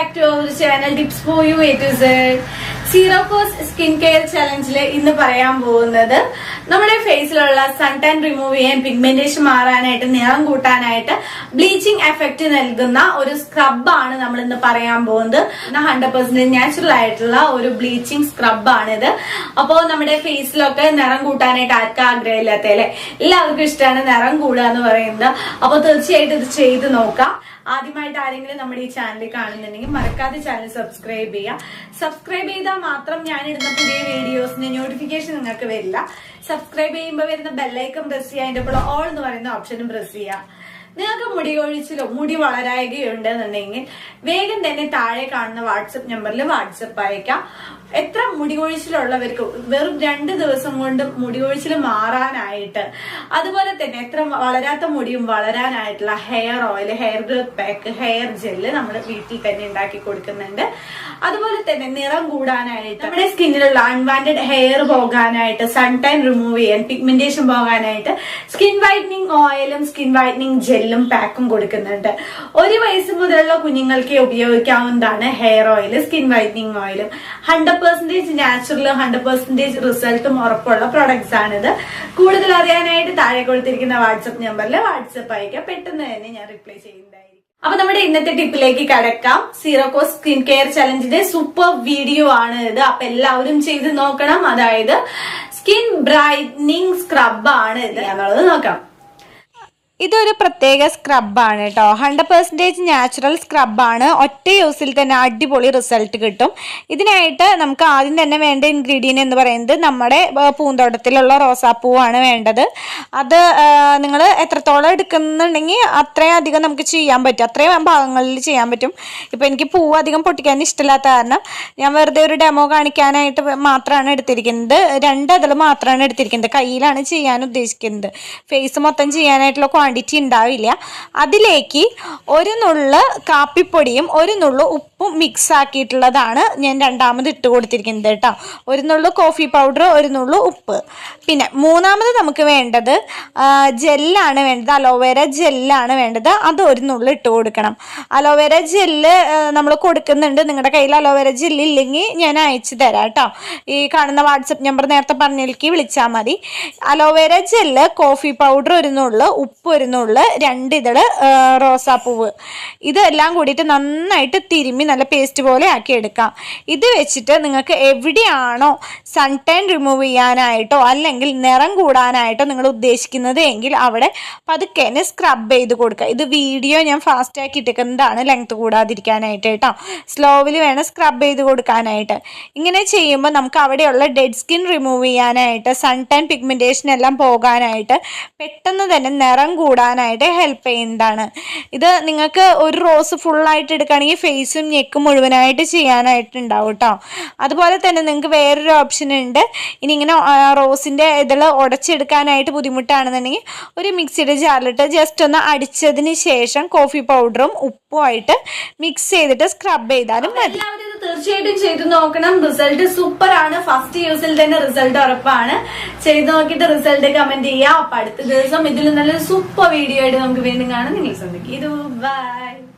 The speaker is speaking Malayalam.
Back to our channel tips for you A to zero FOSS skin care ചലഞ്ചിൽ ഇന്ന് പറയാൻ പോകുന്നത് നമ്മുടെ ഫേസിലുള്ള സൺ ടാൻ റിമൂവ് ചെയ്യാൻ പിഗ്മെന്റേഷൻ മാറാനായിട്ട് നിറം കൂട്ടാനായിട്ട് ബ്ലീച്ചിങ് എഫക്റ്റ് നൽകുന്ന ഒരു സ്ക്രബാണ് നമ്മൾ ഇന്ന് പറയാൻ പോകുന്നത്. ഹൺഡ്രഡ് പെർസെന്റ് നാച്ചുറൽ ആയിട്ടുള്ള ഒരു ബ്ലീച്ചിങ് സ്ക്രബാണിത് അപ്പോ നമ്മുടെ ഫേസിലൊക്കെ നിറം കൂട്ടാനായിട്ട് ആർക്കും ആഗ്രഹമില്ലാത്ത അല്ലെ? എല്ലാവർക്കും ഇഷ്ടമാണ് നിറം കൂടുക എന്ന് പറയുന്നത്. അപ്പോൾ തീർച്ചയായിട്ടും ഇത് ചെയ്ത് നോക്കാം. ആദ്യമായിട്ട് ആരെങ്കിലും നമ്മുടെ ഈ ചാനൽ കാണുന്നുണ്ടെങ്കിൽ മറക്കാതെ ചാനൽ സബ്സ്ക്രൈബ് ചെയ്യുക. സബ്സ്ക്രൈബ് ചെയ്താൽ മാത്രം ഞാൻ ഇടുന്ന പുതിയ വീഡിയോസിന് നോട്ടിഫിക്കേഷൻ നിങ്ങൾക്ക് വരില്ല. സബ്സ്ക്രൈബ് ചെയ്യുമ്പോൾ വരുന്ന ബെല്ലൈക്കൺ പ്രസ് ചെയ്യുക. അതിന്റെ കൂടെ ഓൾ എന്ന് പറയുന്ന ഓപ്ഷനും പ്രസ് ചെയ്യുക. നിങ്ങൾക്ക് മുടി കൊഴിച്ചിലോ മുടി വളരായകയുണ്ടെന്നുണ്ടെങ്കിൽ വേഗം തന്നെ താഴെ കാണുന്ന വാട്സപ്പ് നമ്പറിൽ വാട്സപ്പ് അയക്കാം. എത്ര മുടി കൊഴിച്ചിലുള്ളവർക്ക് വെറും രണ്ട് ദിവസം കൊണ്ട് മുടി കൊഴിച്ചിൽ മാറാനായിട്ട് അതുപോലെ തന്നെ എത്ര വളരാത്ത മുടിയും വളരാനായിട്ടുള്ള hair oil hair growth pack hair gel നമ്മൾ വീട്ടിൽ തന്നെ ഉണ്ടാക്കി കൊടുക്കുന്നുണ്ട്. അതുപോലെ തന്നെ നിറം കൂടാനായിട്ട് നമ്മുടെ സ്കിന്നിലുള്ള അൺവാണ്ടഡ് ഹെയർ പോകാനായിട്ട് സൺ ടൈം റിമൂവ് ചെയ്യാൻ പിഗ്മെന്റേഷൻ പോകാനായിട്ട് സ്കിൻ വൈറ്റനിങ് ഓയിലും സ്കിൻ വൈറ്റനിങ് ജെല്ലും പാക്കും കൊടുക്കുന്നുണ്ട്. ഒരു വയസ്സ് മുതലുള്ള കുഞ്ഞുങ്ങൾക്ക് ഉപയോഗിക്കാവുന്നതാണ് ഹെയർ ഓയിൽ സ്കിൻ വൈറ്റനിങ് ഓയിലും ഹൺഡ്രഡ് പെർസെന്റേജ് നാച്ചുറലും ഹൺഡ്രഡ് പെർസെന്റേജ് റിസൾട്ടും ഉറപ്പുള്ള പ്രൊഡക്ട്സ് ആണിത്. കൂടുതൽ അറിയാനായിട്ട് താഴെ കൊടുത്തിരിക്കുന്ന വാട്സപ്പ് നമ്പറിൽ വാട്സപ്പ് അയക്കാം. പെട്ടെന്ന് തന്നെ ഞാൻ റിപ്ലൈ ചെയ്യുന്നതായിരിക്കും. അപ്പൊ നമ്മുടെ ഇന്നത്തെ ടിപ്പിലേക്ക് കടക്കാം. സീറോകോ സ്കിൻ കെയർ ചലഞ്ചിന്റെ സൂപ്പർ വീഡിയോ ആണ് ഇത്. അപ്പൊ എല്ലാവരും ചെയ്ത് നോക്കണം. അതായത് സ്കിൻ ബ്രൈറ്റനിങ് സ്ക്രബ് ആണ് ഇത്. എന്നുള്ളത് നോക്കാം. ഇതൊരു പ്രത്യേക സ്ക്രബാണ് കേട്ടോ ഹൺഡ്രഡ് പെർസെന്റേജ് നാച്ചുറൽ സ്ക്രബാണ് ഒറ്റ യൂസിൽ തന്നെ അടിപൊളി റിസൾട്ട് കിട്ടും. ഇതിനായിട്ട് നമുക്ക് ആദ്യം തന്നെ വേണ്ട ഇൻഗ്രീഡിയന്റ് എന്ന് പറയുന്നത് നമ്മുടെ പൂന്തോട്ടത്തിലുള്ള റോസാപ്പൂവാണ് വേണ്ടത്. അത് നിങ്ങൾ എത്രത്തോളം എടുക്കുന്നുണ്ടെങ്കിൽ അത്രയും അധികം നമുക്ക് ചെയ്യാൻ പറ്റും. അത്രയും ഭാഗങ്ങളിൽ ചെയ്യാൻ പറ്റും. ഇപ്പോൾ എനിക്ക് പൂവ് അധികം പൊട്ടിക്കാൻ ഇഷ്ടമില്ലാത്ത കാരണം ഞാൻ വെറുതെ ഒരു ഡെമോ കാണിക്കാനായിട്ട് മാത്രമാണ് എടുത്തിരിക്കുന്നത്. രണ്ട് അതിൽ മാത്രമാണ് എടുത്തിരിക്കുന്നത്. കയ്യിലാണ് ചെയ്യാൻ ഉദ്ദേശിക്കുന്നത്. ഫേസ് മൊത്തം ചെയ്യാനായിട്ടുള്ള ക്വാണ്ടിറ്റി ഉണ്ടാവില്ല അതിലേക്ക് ഒരു നുള്ള് കാപ്പിപ്പൊടിയും ഒരു നുള്ളു ഉപ്പും മിക്സ് ആക്കിയിട്ടുള്ളതാണ് ഞാൻ രണ്ടാമത് ഇട്ട് കൊടുത്തിരിക്കുന്നത് കേട്ടോ. ഒരു നുള്ളു കോഫി പൗഡർ ഒരു നുള്ളു ഉപ്പ്. പിന്നെ മൂന്നാമത് നമുക്ക് വേണ്ടത് ജെല്ലാണ് വേണ്ടത്. അലോവേര ജെല്ലാണ് വേണ്ടത്. അത് ഒരു നുള്ളു ഇട്ട് കൊടുക്കണം. അലോവേര ജെല്ല് നമ്മൾ കൊടുക്കുന്നുണ്ട്. നിങ്ങളുടെ കയ്യിൽ അലോവേര ജെല്ലില്ലെങ്കിൽ ഞാൻ അയച്ചു തരാം കേട്ടോ. ഈ കാണുന്ന വാട്സപ്പ് നമ്പർ നേരത്തെ പറഞ്ഞതിലേക്ക് വിളിച്ചാൽ മതി. അലോവേര ജെല്ല് കോഫി പൗഡർ ഒരു നുള്ളു ഉപ്പ് ഒരു നുള്ളു രണ്ട് റോസാപ്പൂവ്. ഇതെല്ലാം കൂടിയിട്ട് നന്നായിട്ട് തിരുമ്മി നല്ല പേസ്റ്റ് പോലെ ആക്കി എടുക്കാം. ഇത് വെച്ചിട്ട് നിങ്ങൾക്ക് എവിടെയാണോ സൺ ടൈൻ റിമൂവ് ചെയ്യാനായിട്ടോ അല്ലെങ്കിൽ നിറം കൂടാനായിട്ടോ നിങ്ങൾ ഉദ്ദേശിക്കുന്നത് എങ്കിൽ അവിടെ പതുക്കെ തന്നെ സ്ക്രബ് ചെയ്ത് കൊടുക്കുക. ഇത് വീഡിയോ ഞാൻ ഫാസ്റ്റ് ആക്കി ഇട്ടിരിക്കുന്നതാണ് ലെങ്ത് കൂടാതിരിക്കാനായിട്ട് കേട്ടോ. സ്ലോവിൽ വേണം സ്ക്രബ് ചെയ്ത് കൊടുക്കാനായിട്ട്. ഇങ്ങനെ ചെയ്യുമ്പോൾ നമുക്ക് അവിടെയുള്ള ഡെഡ് സ്കിൻ റിമൂവ് ചെയ്യാനായിട്ട് സൺ ടൈൻ പിഗ്മെന്റേഷൻ എല്ലാം പോകാനായിട്ട് പെട്ടെന്ന് തന്നെ നിറം കൂടാനായിട്ട് ഹെൽപ്പ് ചെയ്യുന്നതാണ്. ഇത് നിങ്ങൾക്ക് ഒരു റോസ് ഫുള്ളായിട്ട് എടുക്കുകയാണെങ്കിൽ ഫേസും നെക്കും മുഴുവനായിട്ട് ചെയ്യാനായിട്ട് ഉണ്ടാവും കേട്ടോ അതുപോലെ തന്നെ നിങ്ങൾക്ക് വേറൊരു ഓപ്ഷൻ ഉണ്ട്. ഇനി ഇങ്ങനെ റോസിന്റെ ഇതിൽ ഉടച്ചെടുക്കാനായിട്ട് ബുദ്ധിമുട്ടാണെന്നുണ്ടെങ്കിൽ ഒരു മിക്സിയുടെ ജാറിലിട്ട് ജസ്റ്റ് ഒന്ന് അടിച്ചതിന് ശേഷം കോഫി പൗഡറും ഉപ്പുമായിട്ട് മിക്സ് ചെയ്തിട്ട് സ്ക്രബ് ചെയ്താലും മതി. തീർച്ചയായിട്ടും ചെയ്തു നോക്കണം. റിസൾട്ട് സൂപ്പർ ആണ് ഫസ്റ്റ് യൂസിൽ തന്നെ റിസൾട്ട് ഉറപ്പാണ്. ചെയ്തു നോക്കിയിട്ട് റിസൾട്ട് കമന്റ് ചെയ്യാം. അപ്പൊ അടുത്ത ദിവസം ഇതിൽ നല്ലൊരു സൂപ്പർ വീഡിയോ ആയിട്ട് നമുക്ക് വീണ്ടും കാണാം. നിങ്ങൾ ശ്രദ്ധിക്കും ഇത് ബൈ